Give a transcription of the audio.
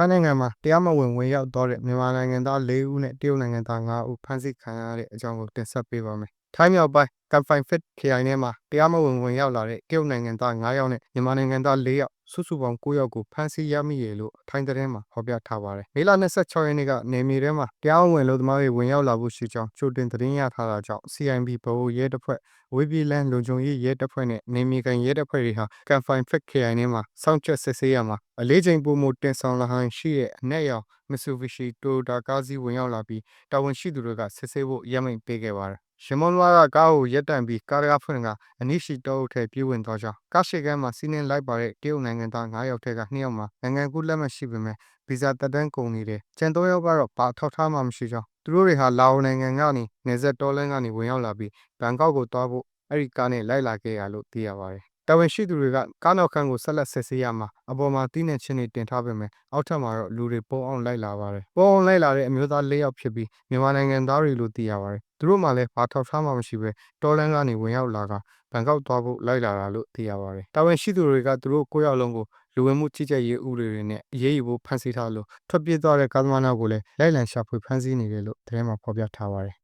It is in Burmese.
ထိုင်းနိုင်ငံမှာတရားမဝင်ဝင်ရောက်သွားတဲ့မြန်မာနိုင်ငံသား၄ဦးနဲ့တရုတ်နိုင်ငံသား၅ဦးဖမ်းဆီးခံရတဲ့အကြောင်းကိုတင်ဆက်ပေးပါမယ်။ထိုင်းမြောက်ပိုင်းကမ်ဖိုင်ဖစ်ခရိုင်ထဲမှာတရားမဝင်ဝင်ရောက်လာတဲ့တရုတ်နိုင်ငံသား၅ယောက်နဲ့မြန်မာနိုင်ငံသား၄ယောက် စုစုပေါင်း9ယောက်ကိုဖမ်းဆီးရမိရလို့ထိုင်းသတင်းမှာဖော်ပြထားပါတယ်။မေလ26ရက်နေ့ကနေမြေထဲမှာတရားဝင်လုံသမားတွေဝင်ရောက်လာဖို့ရှိကြောင်းကြိုတင်သတင်းရထားတာကြောင့် CIB ဗဟိုရဲတပ်ဖွဲ့ဝေးပြည်လန်းလုံခြုံရေးရဲတပ်ဖွဲ့နဲ့နေမြေကန်ရဲတပ်ဖွဲ့တွေဟာကန်ဖိုင်ဖက်ခရိုင်ထဲမှာစောင့်ကြပ်စစ်ဆေးရမှာအလေးချိန်ပုံမတင်ဆောင်လာဟန်ရှိတဲ့အနက်ရောင် Mitsubishi Toyota ကားစီးဝင်ရောက်လာပြီးတာဝန်ရှိသူတွေကစစ်ဆေးဖို့ရမိတ်ပေးခဲ့ပါတယ်။ ရှင်မွန်လွားကကားကိုရပ်တန့်ပြီးကားကားဖွင့်ကအနိရှိတောအုပ်ထဲပြေးဝင်သွားကြောင်းကားရှိကမ်းမှာစီးနှင်းလိုက်ပါတဲ့တရုတ်နိုင်ငံသား9ယောက်ထက်က2ယောက်မှာနိုင်ငံကူးလက်မှတ်ရှိပေမဲ့ဗီဇာတက်တန်းကုန်နေတယ်။ကျန်3ယောက်ကတော့ဘာထောက်ထားမှမရှိကြောင်းသူတို့တွေဟာလာအိုနိုင်ငံကနေနေဆက်တော်လန်းကနေဝင်ရောက်လာပြီးဘန်ကောက်ကိုသွားဖို့အဲ့ဒီကားနဲ့လိုက်လာခဲ့ရလို့သိရပါတယ်။တာဝန်ရှိသူတွေကကားနောက်ခန်းကိုဆက်လက်ဆက်ဆေးရမှာအပေါ်မှာတီးနှံချင်းတွေတင်ထားပေမဲ့အောက်ထပ်မှာတော့လူတွေပုံအောင်လိုက်လာပါတယ်။ပုံအောင်လိုက်လာတဲ့အမျိုးသား၄ယောက်ဖြစ်ပြီးမြန်မာနိုင်ငံသားတွေလို့သိရပါတယ်။ သူတို့မှလည်းဘာထောက်ထားမှမရှိပဲတော်လန်းကနေဝင်ရောက်လာကဘန်ကောက်သွားဖို့လိုက်လာတာလို့သိရပါတယ်။တာဝန်ရှိသူတွေကသူတို့၉ယောက်လုံးကိုလူဝင်မှုကြီးကြပ်ရေးဥပဒေတွေနဲ့အရေးယူဖို့ဖမ်းဆီးထားလို့ထွက်ပြေးသွားတဲ့ကားသမားနောက်ကိုလည်းလိုက်လံရှာဖွေဖမ်းဆီးနေတယ်လို့သတင်းမှာဖော်ပြထားပါတယ်